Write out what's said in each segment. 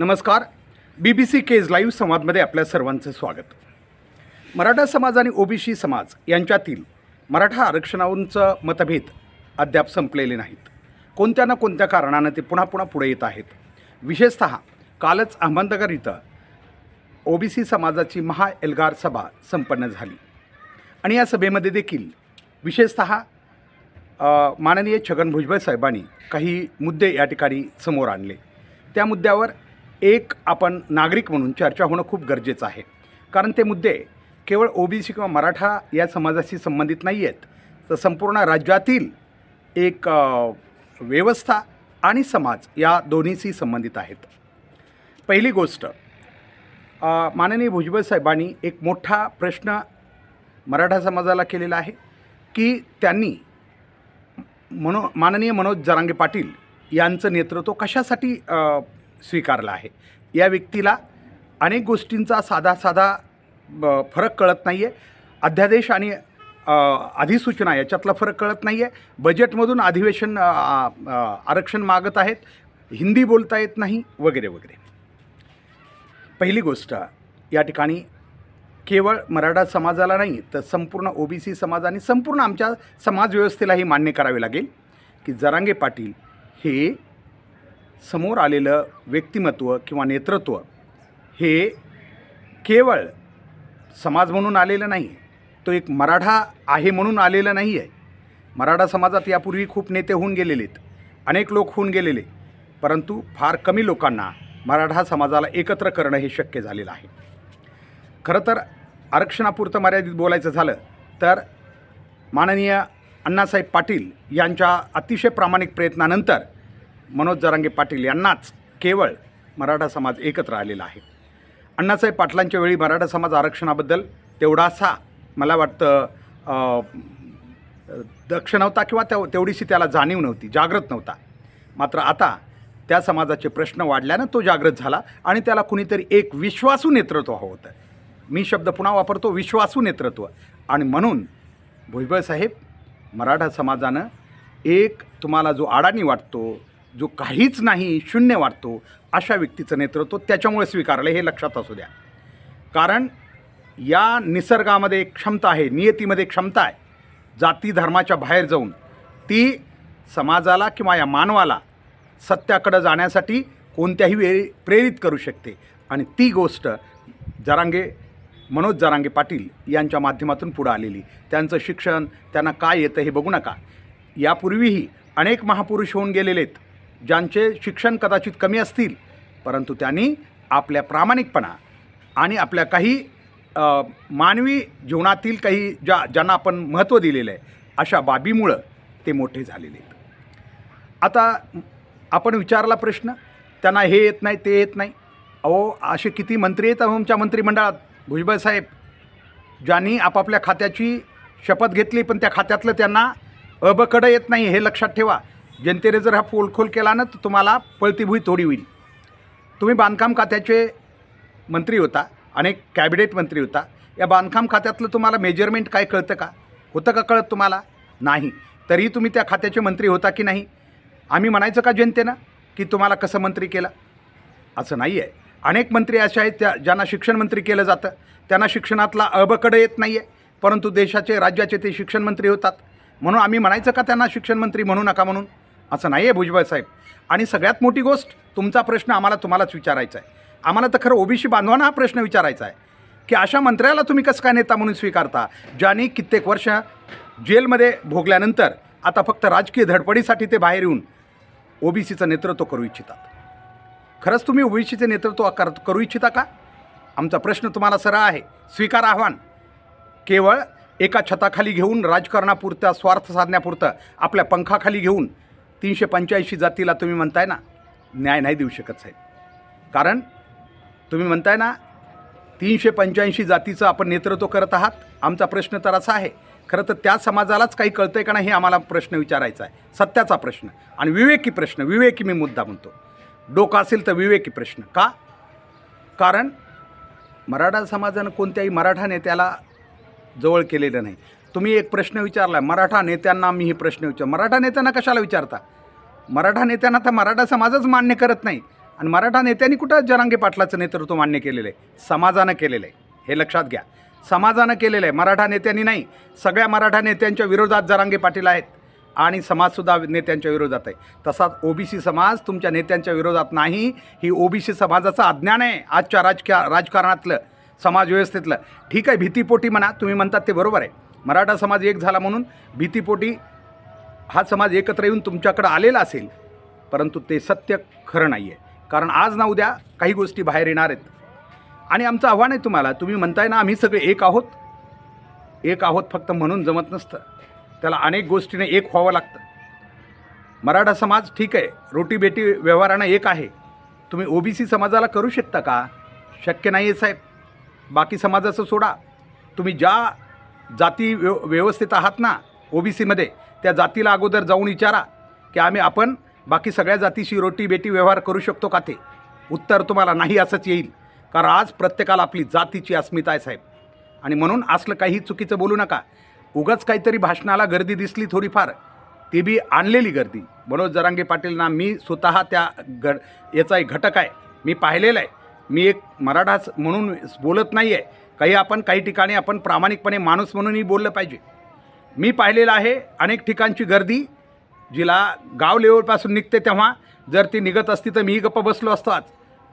नमस्कार. B B C Kaij live संवादमध्ये आपल्या सर्वांचं स्वागत. मराठा समाज आणि ओबीसी समाज यांच्यातील मराठा आरक्षणांचं मतभेद अद्याप संपलेले नाहीत. कोणत्या ना कोणत्या कारणानं ते पुन्हा पुन्हा पुढे येत आहेत. विशेषत कालच अहमदनगर इथं ओबीसी समाजाची महा एल्गार सभा संपन्न झाली. आणि या सभेमध्ये देखील विशेषत माननीय छगन भुजबळ साहेबांनी काही मुद्दे या ठिकाणी समोर आणले. त्या मुद्द्यावर एक आपण नागरिक म्हणून चर्चा होणं खूप गरजेचं आहे. कारण ते मुद्दे केवळ ओबीसी किंवा मराठा या समाजाशी संबंधित नाही आहेत. तर संपूर्ण राज्यातील एक व्यवस्था आणि समाज या दोन्हीशी संबंधित आहेत. पहिली गोष्ट माननीय भुजबळ साहेबांनी एक मोठा प्रश्न मराठा समाजाला केलेला आहे की त्यांनी मनो माननीय मनोज जरांगे पाटील यांचं नेतृत्व कशासाठी स्वीकारलं आहे. या व्यक्तीला अनेक गोष्टींचा साधा साधा ब- फरक कळत नाही आहे अध्यादेश आणि अधिसूचना याच्यातला फरक कळत नाही आहे बजेटमधून अधिवेशन आरक्षण मागत आहेत. हिंदी बोलता येत नाही वगैरे वगैरे. पहिली गोष्ट या ठिकाणी केवळ मराठा समाजाला नाही तर संपूर्ण ओ बी समाज आणि संपूर्ण आमच्या समाजव्यवस्थेलाही मान्य करावे लागेल की जरांगे पाटील हे समोर आलेलं व्यक्तिमत्व किंवा नेतृत्व हे केवळ समाज म्हणून आलेलं नाही तो एक मराठा आहे म्हणून आलेलं नाही आहे. मराठा समाजात यापूर्वी खूप नेते होऊन गेलेले आहेत अनेक लोक होऊन गेलेले परंतु फार कमी लोकांना मराठा समाजाला एकत्र करणं हे शक्य झालेलं आहे. खरं तर आरक्षणापुरतं मर्यादित बोलायचं झालं तर माननीय अण्णासाहेब पाटील यांच्या अतिशय प्रामाणिक प्रयत्नानंतर मनोज जरांगे पाटील यांनाच केवळ मराठा समाज एकत्र आलेला आहे. अण्णासाहेब पाटलांच्या वेळी मराठा समाज आरक्षणाबद्दल तेवढासा मला वाटतं दक्ष नव्हता किंवा त्या तेवढीशी त्याला जाणीव नव्हती जागृत नव्हता. मात्र आता त्या समाजाचे प्रश्न वाढल्यानं तो जागृत झाला आणि त्याला कुणीतरी एक विश्वासू नेतृत्व हवं होतं. मी शब्द पुन्हा वापरतो विश्वासू नेतृत्व. आणि म्हणून भुजबळ साहेब मराठा समाजानं एक तुम्हाला जो अडाणी वाटतो जो काहीच नाही शून्य वाटतो अशा व्यक्तीचं नेतृत्व त्याच्यामुळे स्वीकारलं हे लक्षात असू द्या. कारण या निसर्गामध्ये एक क्षमता आहे नियतीमध्ये एक क्षमता आहे. जाती धर्माच्या बाहेर जाऊन ती समाजाला किंवा या मानवाला सत्याकडं जाण्यासाठी कोणत्याही वेळी प्रेरित करू शकते. आणि ती गोष्ट जरांगे मनोज जरांगे पाटील यांच्या माध्यमातून पुढं आलेली. त्यांचं शिक्षण त्यांना काय येतं हे बघू नका. यापूर्वीही अनेक महापुरुष होऊन गेलेले आहेत ज्यांचे शिक्षण कदाचित कमी असतील परंतु त्यांनी आपल्या प्रामाणिकपणा आणि आपल्या काही मानवी जीवनातील काही ज्या ज्यांना आपण महत्त्व दिलेलं आहे अशा बाबीमुळं ते मोठे झालेले आहेत. आता आपण विचारला प्रश्न त्यांना हे येत नाही ते येत नाही. अहो असे किती मंत्री आहेत आमच्या मंत्रिमंडळात? भुजबळ साहेब ज्यांनी आपापल्या खात्याची शपथ घेतली पण त्या खात्यातलं त्यांना अबकडं येत नाही हे लक्षात ठेवा. जनतेने जर हा पोलखोल केला ना तर तुम्हाला पळतीभुई थोडी होईल. तुम्ही बांधकाम खात्याचे मंत्री होता अनेक कॅबिनेट मंत्री होता. या बांधकाम खात्यातलं तुम्हाला मेजरमेंट काय कळतं का? होतं का कळत तुम्हाला? नाही. तरीही तुम्ही त्या खात्याचे मंत्री होता की नाही? आम्ही म्हणायचं का जनतेनं की तुम्हाला कसं मंत्री केलं? असं नाही आहे अनेक मंत्री असे आहेत त्या ज्यांना शिक्षण मंत्री केलं जातं. त्यांना शिक्षणातला अबकडं येत नाही आहे परंतु देशाचे राज्याचे ते शिक्षण मंत्री होतात. म्हणून आम्ही म्हणायचं का त्यांना शिक्षण मंत्री म्हणू नका म्हणून? असं नाही आहे भुजबळ साहेब. आणि सगळ्यात मोठी गोष्ट तुमचा प्रश्न आम्हाला तुम्हालाच विचारायचा आहे. आम्हाला तर खरं ओबीसी बांधवांना हा प्रश्न विचारायचा आहे. की अशा मंत्र्याला तुम्ही कसं काय नेता म्हणून स्वीकारता ज्यांनी कित्येक वर्ष जेलमध्ये भोगल्यानंतर आता फक्त राजकीय धडपडीसाठी ते बाहेर येऊन ओबीसीचं नेतृत्व करू इच्छितात? खरंच तुम्ही ओबीसीचे नेतृत्व कर करू इच्छिता का? आमचा प्रश्न तुम्हाला सरळ आहे. स्वीकार आव्हान. केवळ एका छताखाली घेऊन राजकारणापुरत्या स्वार्थ साधण्यापुरतं आपल्या पंखाखाली घेऊन तीनशे पंच्याऐंशी जातीला तुम्ही म्हणताय ना न्याय नाही देऊ शकत साहेब. कारण तुम्ही म्हणताय ना तीनशे पंच्याऐंशी जातीचं आपण नेतृत्व करत आहात आमचा प्रश्न तर असा आहे. खरं तर त्या समाजालाच काही कळतं आहे का नाही हे आम्हाला प्रश्न विचारायचा आहे. सत्याचा प्रश्न आणि विवेकी प्रश्न विवेकी मी मुद्दा म्हणतो. डोका असेल तर विवेकी प्रश्न. का? कारण मराठा समाजानं कोणत्याही मराठा नेत्याला जवळ केलेलं नाही. तुम्ही एक प्रश्न विचारला मराठा नेत्यांना मी हे प्रश्न विचार मराठा नेत्यांना कशाला विचारता? मराठा नेत्यांना तर मराठा समाजच मान्य करत नाही. आणि मराठा नेत्यांनी कुठं जरांगे पाटलाचं नेतृत्व मान्य केलेलं आहे समाजानं केलेलं आहे हे लक्षात घ्या. समाजानं केलेलं आहे मराठा नेत्यांनी नाही. सगळ्या मराठा नेत्यांच्या विरोधात जरांगे पाटील आहेत. आणि समाजसुद्धा नेत्यांच्या विरोधात आहे. तसाच ओबीसी समाज तुमच्या नेत्यांच्या विरोधात नाही. ही ओबीसी समाजाचं अज्ञान आहे. आजच्या राजकीय राजकारणातलं समाज व्यवस्थेतलं ठीक आहे भीतीपोटी म्हणा. तुम्ही म्हणतात ते बरोबर आहे. मराठा समाज एक झाला म्हणून भीतीपोटी हा समाज एकत्र येऊन तुमच्याकडं आलेला असेल परंतु ते सत्य खरं नाही आहे कारण आज ना उद्या काही गोष्टी बाहेर येणार आहेत. आणि आमचं आव्हान आहे तुम्हाला तुम्ही म्हणताय ना आम्ही सगळे एक आहोत. एक आहोत फक्त म्हणून जमत नसतं. त्याला अनेक गोष्टीने एक व्हावं लागतं. मराठा समाज ठीक आहे रोटीबेटी व्यवहारानं एक आहे. तुम्ही ओबीसी समाजाला करू शकता का? शक्य नाही आहे साहेब. बाकी समाजाचं सोडा. तुम्ही ज्या जाती व्यव व्यवस्थित आहात ना ओबीसीमध्ये त्या जातीला अगोदर जाऊन विचारा की आम्ही आपण बाकी सगळ्या जातीशी रोटी बेटी व्यवहार करू शकतो का ते? उत्तर तुम्हाला नाही असंच येईल कारण आज प्रत्येकाला आपली जातीची अस्मिता आहे साहेब. आणि म्हणून असलं काही चुकीचं बोलू नका. उगाच काहीतरी भाषणाला गर्दी दिसली थोडीफार ती बी आणलेली गर्दी. मनोज जरांगे पाटीलना मी स्वतः त्या ग याचा एक घटक आहे. मी पाहिलेलं आहे. मी एक मराठाच म्हणून बोलत नाही आहे काही आपण काही ठिकाणी आपण प्रामाणिकपणे माणूस म्हणूनही बोललं पाहिजे. मी पाहिलेलं आहे अनेक ठिकाणची गर्दी जिला गाव लेवलपासून निघते तेव्हा जर ती निघत असती तर मीही गप्प बसलो असतो आज.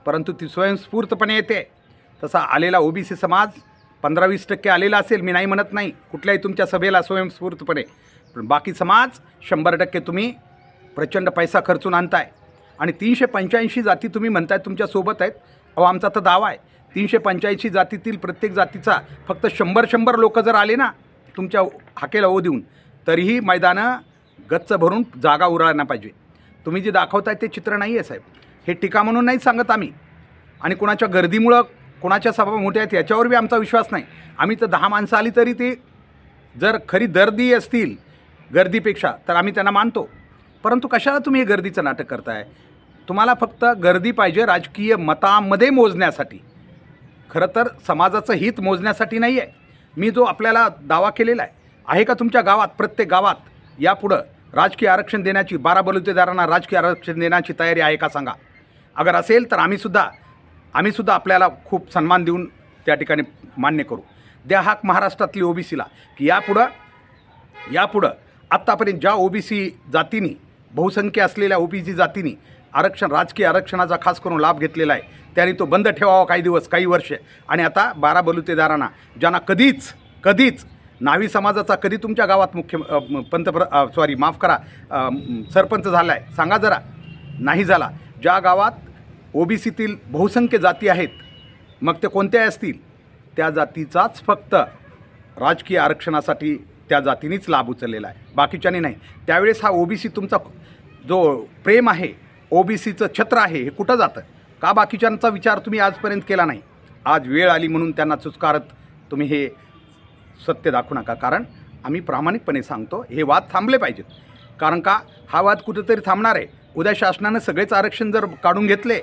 परंतु ती स्वयंस्फूर्तपणे येते. तसा आलेला ओबीसी समाज पंधरा वीस टक्के आलेला असेल मी नाही म्हणत नाही. कुठल्याही तुमच्या सभेला स्वयंस्फूर्तपणे. पण बाकी समाज शंभर टक्के तुम्ही प्रचंड पैसा खर्चून आणताय. आणि तीनशे पंच्याऐंशी जाती तुम्ही म्हणताय तुमच्यासोबत आहेत. अहो आमचा तर दावा आहे. तीनशे पंच्याऐंशी जातीतील प्रत्येक जातीचा फक्त शंभर शंभर लोक जर आले ना तुमच्या हाकेला ओ देऊन तरीही मैदानं गच्च भरून जागा उरायला पाहिजे. तुम्ही जे दाखवताय ते चित्र नाही आहे साहेब. हे टीका म्हणून नाही सांगत आम्ही. आणि कोणाच्या गर्दीमुळं कोणाच्या सभा मोठ्या आहेत याच्यावर बी आमचा विश्वास नाही. आम्ही तर दहा माणसं आली तरी ते जर खरी दर्दी असतील गर्दीपेक्षा तर आम्ही त्यांना मानतो. परंतु कशाला तुम्ही हे गर्दीचं नाटक करताय? तुम्हाला फक्त गर्दी पाहिजे राजकीय मतामध्ये मोजण्यासाठी. खरं तर समाजाचं हित मोजण्यासाठी नाही आहे मी जो आपल्याला दावा केलेला आहे आहे का तुमच्या गावात प्रत्येक गावात यापुढं राजकीय आरक्षण देण्याची बारा बलुतेदारांना राजकीय आरक्षण देण्याची तयारी आहे का सांगा? अगर असेल तर आम्हीसुद्धा आम्हीसुद्धा आपल्याला खूप सन्मान देऊन त्या ठिकाणी मान्य करू. द्या हाक महाराष्ट्रातली ओबीसीला की यापुढं यापुढं आत्तापर्यंत ज्या ओबीसी जातींनी बहुसंख्य असलेल्या ओबीसी जातींनी आरक्षण राजकीय आरक्षणाचा खास करून लाभ घेतलेला आहे. त्याने तो बंद ठेवावा काही दिवस काही वर्षे. आणि आता बारा बलुतेदारांना ज्यांना कधीच कधीच नावी समाजाचा कधी तुमच्या गावात मुख्य पंतप्र सॉरी माफ करा सरपंच झाला आहे सांगा जरा. नाही झाला. ज्या गावात ओबीसीतील बहुसंख्य जाती आहेत मग ते कोणत्याही असतील? त्या जातीचाच फक्त राजकीय आरक्षणासाठी त्या जातीनेच लाभ उचललेला आहे. बाकीच्यानी नाही. त्यावेळेस हा ओबीसी तुमचा जो प्रेम आहे ओबीसीचं छत्र आहे हे कुठं जातं? का बाकीच्यांचा विचार तुम्ही आजपर्यंत केला नाही? आज वेळ आली म्हणून त्यांना चुचकारत तुम्ही हे सत्य दाखवू नका. कारण आम्ही प्रामाणिकपणे सांगतो हे वाद थांबले पाहिजेत. कारण का? हा वाद कुठेतरी थांबणार आहे. उद्या शासनानं सगळेच आरक्षण जर काढून घेतले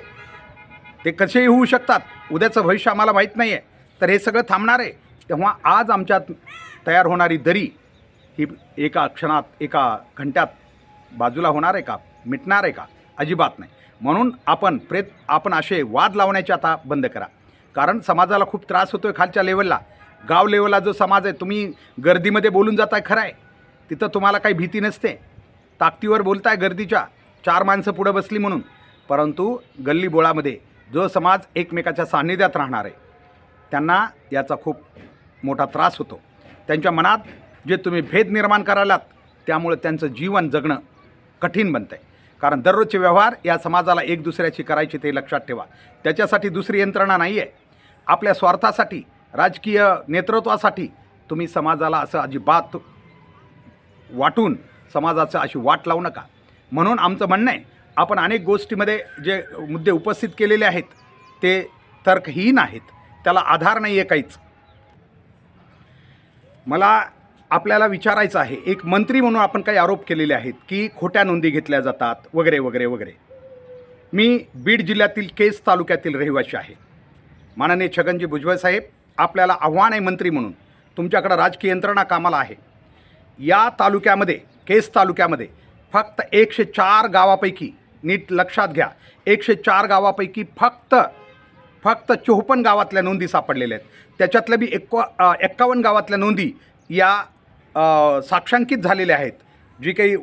ते कसेही होऊ शकतात? उद्याचं भविष्य आम्हाला माहीत नाही आहे तर हे सगळं थांबणार आहे. तेव्हा आज आमच्यात तयार होणारी दरी ही एका क्षणात एका घंट्यात बाजूला होणार आहे का? मिटणार आहे का? अजिबात नाही. म्हणून आपण प्रेत आपण असे वाद लावण्याचे आता बंद करा. कारण समाजाला खूप त्रास होतो आहे खालच्या लेवलला गाव लेवलला जो समाज आहे तुम्ही गर्दीमध्ये बोलून जाताय खरं आहे तिथं तुम्हाला काही भीती नसते. ताकदीवर बोलताय गर्दीच्या. चार माणसं पुढं बसली म्हणून. परंतु गल्ली बोळामध्ये जो समाज एकमेकाच्या सान्निध्यात राहणार आहे त्यांना याचा खूप मोठा त्रास होतो. त्यांच्या मनात जे तुम्ही भेद निर्माण करालात त्यामुळे त्यांचं जीवन जगणं कठीण बनतं आहे कारण दररोजचे व्यवहार या समाजाला एक दुसऱ्याची करायची ते लक्षात ठेवा. त्याच्यासाठी दुसरी यंत्रणा नाही आहे आपल्या स्वार्थासाठी राजकीय नेतृत्वासाठी तुम्ही समाजाला असं अजिबात वाटून समाजाचं अशी वाट लावू नका. म्हणून आमचं म्हणणं आहे आपण अनेक गोष्टीमध्ये जे मुद्दे उपस्थित केलेले आहेत ते तर्कहीन आहेत. त्याला आधार नाही आहे काहीच. मला आपल्याला विचारायचं आहे एक मंत्री म्हणून आपण काही आरोप केलेले आहेत की खोट्या नोंदी घेतल्या जातात वगैरे वगैरे वगैरे. मी बीड जिल्ह्यातील केस तालुक्यातील रहिवासी आहे. माननीय छगनजी भुजबळ साहेब आपल्याला आव्हान आहे मंत्री म्हणून. तुमच्याकडं राजकीय यंत्रणा कामाला आहे. या तालुक्यामध्ये केस तालुक्यामध्ये फक्त एकशे चार गावापैकी नीट लक्षात घ्या एकशे चार गावापैकी फक्त फक्त चोपन्न गावातल्या नोंदी सापडलेल्या आहेत. त्याच्यातल्या बी एक्वा एक्कावन्न गावातल्या नोंदी या साक्षांकित झालेले आहेत जी काही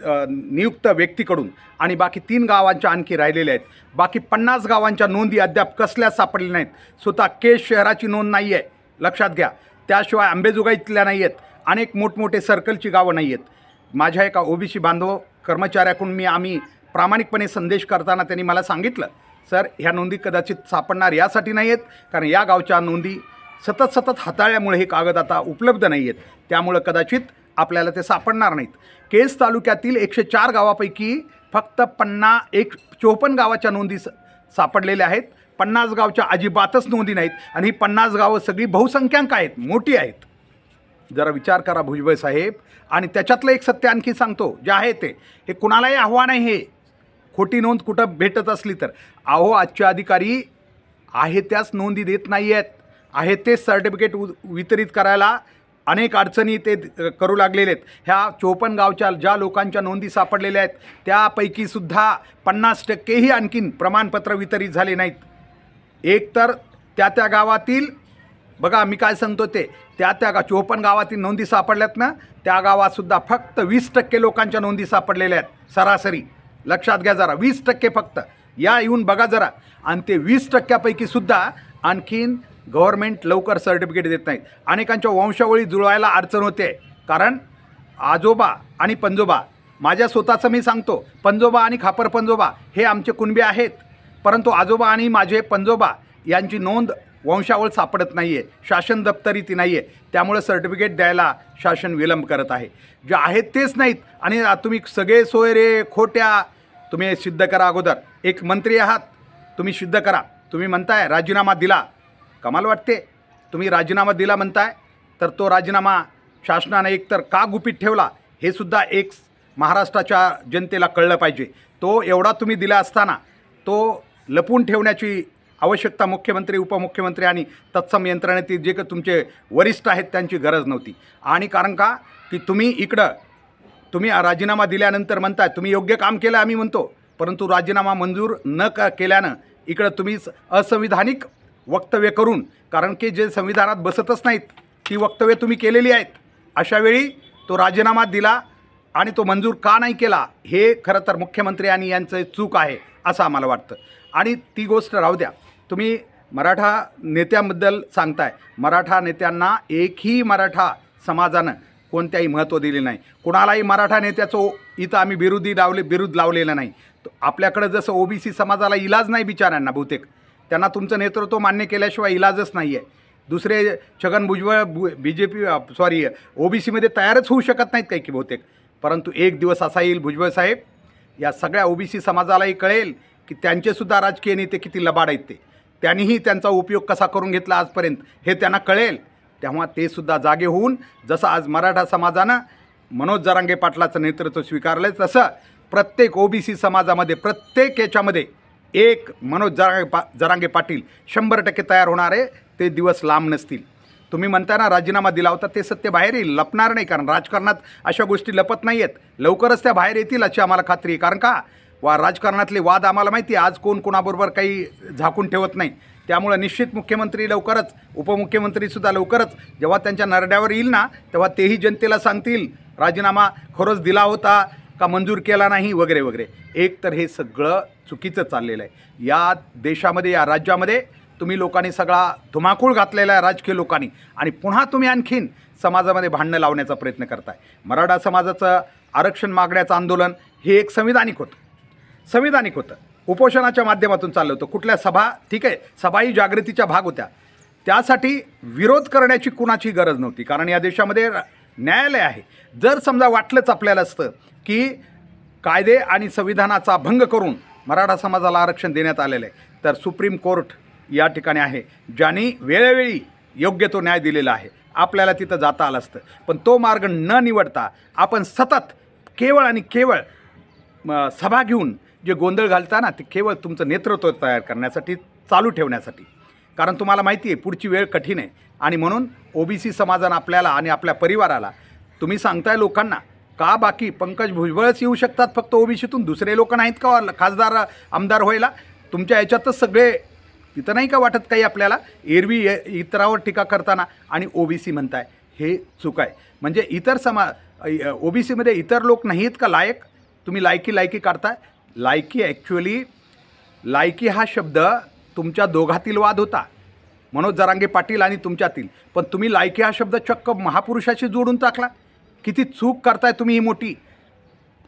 नियुक्त व्यक्तीकडून. आणि बाकी तीन गावांच्या आणखी राहिलेल्या आहेत. बाकी पन्नास गावांच्या नोंदी अद्याप कसल्याच सापडल्या नाहीत. स्वतः केस शहराची नोंद नाही आहे. लक्षात घ्या. त्याशिवाय आंबेजोगाईतल्या नाही आहेत. अनेक मोठमोठे सर्कलची गावं नाही आहेत. माझ्या एका ओबीसी बांधव कर्मचाऱ्याकडून मी आम्ही प्रामाणिकपणे संदेश करताना त्यांनी मला सांगितलं सर ह्या नोंदी कदाचित सापडणार यासाठी नाही आहेत कारण या गावच्या नोंदी सतत सतत हाताळल्यामुळे हे कागद आता उपलब्ध नाही आहेत त्यामुळं कदाचित आपल्याला ते सापडणार नाहीत. केस तालुक्यातील एकशे चार गावापैकी फक्त पन्ना एक चोपन्न गावाच्या नोंदी स- सापडलेल्या आहेत. पन्नास गावच्या अजिबातच नोंदी नाहीत आणि ही पन्नास गावं सगळी बहुसंख्यांक आहेत मोठी आहेत. जरा विचार करा भुजबळ साहेब. आणि त्याच्यातलं एक सत्य आणखी सांगतो जे आहे ते. हे कुणालाही आव्हान आहे हे. खोटी नोंद कुठं भेटत असली तर. अहो आजचे अधिकारी आहे त्याच नोंदी देत नाही आहेत आहे तेच सर्टिफिकेट उ वितरित करायला अनेक अडचणी ते द- करू लागलेले आहेत. ह्या चोपन्न गावच्या ज्या लोकांच्या नोंदी सापडलेल्या आहेत त्यापैकीसुद्धा पन्नास टक्केही आणखीन प्रमाणपत्र वितरित झाले नाहीत. एक तर त्या त्या गावातील बघा मी काय सांगतो ते त्या त्या गा चोपन्न गावातील नोंदी सापडल्यात ना त्या गावातसुद्धा फक्त वीस टक्के लोकांच्या नोंदी सापडलेल्या आहेत सरासरी. लक्षात घ्या जरा वीस टक्के फक्त. या येऊन बघा जरा. आणि ते वीस टक्क्यापैकी सुद्धा आणखीन गव्हर्मेंट लवकर सर्टिफिकेट देत नाहीत. अनेकांच्या वंशावळी जुळवायला अडचण होते. कारण आजोबा आणि पंजोबा माझ्या स्वतःचं मी सांगतो पंजोबा आणि खापर पंजोबा हे आमचे कुणबे आहेत. परंतु आजोबा आणि माझे पंजोबा यांची नोंद वंशावळ सापडत नाही आहे शासन दप्तरी ती नाही आहे त्यामुळे सर्टिफिकेट द्यायला शासन विलंब करत आहे. जे आहेत तेच नाहीत. आणि तुम्ही सगळे सोयरे खोट्या तुम्ही सिद्ध करा अगोदर. एक मंत्री आहात तुम्ही सिद्ध करा. तुम्ही म्हणताय राजीनामा दिला. कमाल वाटते. तुम्ही राजीनामा दिला म्हणताय तर तो राजीनामा शासनाने एकतर का गुपित ठेवला हे सुद्धा एक महाराष्ट्राच्या जनतेला कळलं पाहिजे. तो एवढा तुम्ही दिला असताना तो लपून ठेवण्याची आवश्यकता मुख्यमंत्री उपमुख्यमंत्री आणि तत्सम यंत्रणेतील जे काही तुमचे वरिष्ठ आहेत त्यांची गरज नव्हती. आणि कारण का? की तुम्ही इकडं तुम्ही राजीनामा दिल्यानंतर म्हणताय तुम्ही योग्य काम केलं आम्ही म्हणतो. परंतु राजीनामा मंजूर न क केल्यानं इकडं तुम्ही असंविधानिक वक्तव्य करून कारण की जे संविधानात बसतच नाहीत ती वक्तव्य तुम्ही केलेली आहेत. अशावेळी तो राजीनामा दिला आणि तो मंजूर का नाही केला हे खरं तर मुख्यमंत्री आणि यांचं चूक आहे असं आम्हाला वाटतं. आणि ती गोष्ट राहू द्या. तुम्ही मराठा नेत्यांबद्दल सांगताय. मराठा नेत्यांना एकही मराठा समाजानं कोणत्याही महत्त्व दिले नाही. कुणालाही मराठा नेत्याचं इथं आम्ही विरोधी लावले विरुद्ध लावलेलं नाही. आपल्याकडं जसं ओबीसी समाजाला इलाज नाही बिचाऱ्यांना बहुतेक. त्यांना तुमचं नेतृत्व मान्य केल्याशिवाय इलाजच नाही आहे दुसरे Chhagan Bhujbal B J P sorry ओबीसीमध्ये तयारच होऊ शकत नाहीत काही की बहुतेक. परंतु एक दिवस असा येईल भुजबळ साहेब या सगळ्या ओबीसी समाजालाही कळेल की त्यांचेसुद्धा राजकीय नेते किती लबाड आहेत ते. त्यांनीही त्यांचा उपयोग कसा करून घेतला आजपर्यंत हे त्यांना कळेल. तेव्हा ते सुद्धा जागे होऊन जसं आज मराठा समाजानं मनोज जरांगे पाटलाचं नेतृत्व स्वीकारलं आहे तसं प्रत्येक ओबीसी समाजामध्ये प्रत्येक याच्यामध्ये एक मनोज जरांगे पा जरांगे पाटील शंभर टक्के तयार होणार आहे. ते दिवस लांब नसतील. तुम्ही म्हणता ना राजीनामा दिला होता ते सत्य बाहेर येईल. लपणार नाही कारण राजकारणात अशा गोष्टी लपत नाही आहेत लवकरच त्या बाहेर येतील अशी आम्हाला खात्री आहे. कारण का? वा राजकारणातले वाद आम्हाला माहिती आहे. आज कोण कोणाबरोबर काही झाकून ठेवत नाही. त्यामुळं निश्चित मुख्यमंत्री लवकरच उपमुख्यमंत्रीसुद्धा लवकरच जेव्हा त्यांच्या नरड्यावर येईल ना तेव्हा तेही जनतेला सांगतील राजीनामा खरंच दिला होता. का मंजूर केला नाही? वगैरे वगैरे. एक तर हे सगळं चुकीचं चाललेलं आहे. या देशामध्ये या राज्यामध्ये तुम्ही लोकांनी सगळा धुमाकूळ घातलेला आहे राजकीय लोकांनी. आणि पुन्हा तुम्ही आणखीन समाजामध्ये भांडणं लावण्याचा प्रयत्न करताय. मराठा समाजाचं आरक्षण मागण्याचं आंदोलन हे एक संविधानिक होतं. संविधानिक होतं. उपोषणाच्या माध्यमातून चाललं होतं. कुठल्या सभा? ठीक आहे. सभाही जागृतीच्या भाग होत्या. त्यासाठी विरोध करण्याची कुणाची गरज नव्हती. कारण या देशामध्ये न्यायालय आहे. जर समजा वाटलंच आपल्याला असतं की कायदे आणि संविधानाचा भंग करून मराठा समाजाला आरक्षण देण्यात आलेलं आहे तर सुप्रीम कोर्ट या ठिकाणी आहे ज्यांनी वेळोवेळी योग्य तो न्याय दिलेला आहे. आपल्याला तिथं जाता आलं असतं. पण तो मार्ग न निवडता आपण सतत केवळ आणि केवळ सभा घेऊन जे गोंधळ घालता ना ते केवळ तुमचं नेतृत्व तयार करण्यासाठी चालू ठेवण्यासाठी कारण तुम्हाला माहिती आहे पुढची वेळ कठीण आहे. आणि म्हणून ओ बी सी समाजानं आपल्याला आणि आपल्या परिवाराला तुम्ही सांगताय लोकांना का बाकी पंकज भुजबळच येऊ शकतात फक्त ओबीसीतून दुसरे लोक नाहीत का खासदार आमदार व्हायला? तुमच्या याच्यातच सगळे तिथं नाही का वाटत काही आपल्याला? एरवी ए- इतरावर टीका करताना आणि ओबीसी म्हणताय. हे चूक आहे. म्हणजे इतर समा ओबीसीमध्ये इतर लोक नाही आहेत का लायक? तुम्ही लायकी लायकी काढताय. लायकी ॲक्च्युअली लायकी हा शब्द तुमच्या दोघातील वाद होता. मनोज जरांगे पाटील आणि तुमच्यातील. पण तुम्ही लायकी हा शब्द चक्क महापुरुषाशी जोडून टाकला. किती चूक करताय तुम्ही ही मोठी.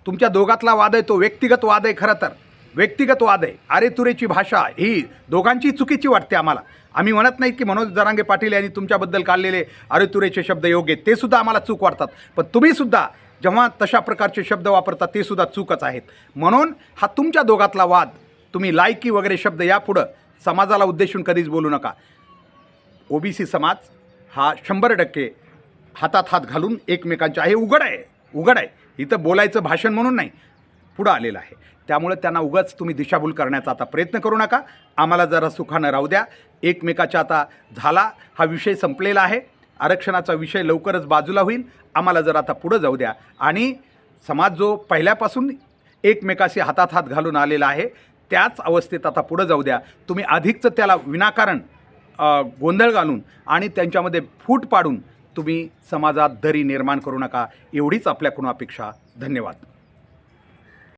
तुमच्या दोघातला वाद आहे तो व्यक्तिगत वाद आहे खरं तर. व्यक्तिगत वाद आहे. अरे तुरेची भाषा ही दोघांची चुकीची वाटते आम्हाला. आम्ही म्हणत नाही की मनोज जरांगे पाटील यांनी तुमच्याबद्दल काढलेले अरे तुरेचे शब्द योग्य ते सुद्धा आम्हाला चूक वाटतात. पण तुम्हीसुद्धा जेव्हा तशा प्रकारचे शब्द वापरता ते सुद्धा चूकच आहेत. म्हणून हा तुमच्या दोघातला वाद तुम्ही लायकी वगैरे शब्द यापुढं समाजाला उद्देशून कधीच बोलू नका. ओबीसी समाज हा शंभर टक्के हातात हात घालून एकमेकांच्या हे उघड आहे उघड आहे. इथं बोलायचं भाषण म्हणून नाही पुढं आलेलं आहे. त्यामुळे त्यांना उगाच तुम्ही दिशाभूल करण्याचा आता प्रयत्न करू नका. आम्हाला जरा सुखानं राहू द्या. एकमेकाच्या आता झाला हा विषय संपलेला आहे. आरक्षणाचा विषय लवकरच बाजूला होईल. आम्हाला जर आता पुढं जाऊ द्या. आणि समाज जो पहिल्यापासून एकमेकाशी हातात हात घालून आलेला आहे त्याच अवस्थेत आता पुढं जाऊ द्या. तुम्ही अधिकचं त्याला विनाकारण गोंधळ घालून आणि त्यांच्यामध्ये फूट पाडून तुम्ही समाजात दरी निर्माण करू नका. एवढीच आपल्याकडून अपेक्षा. धन्यवाद.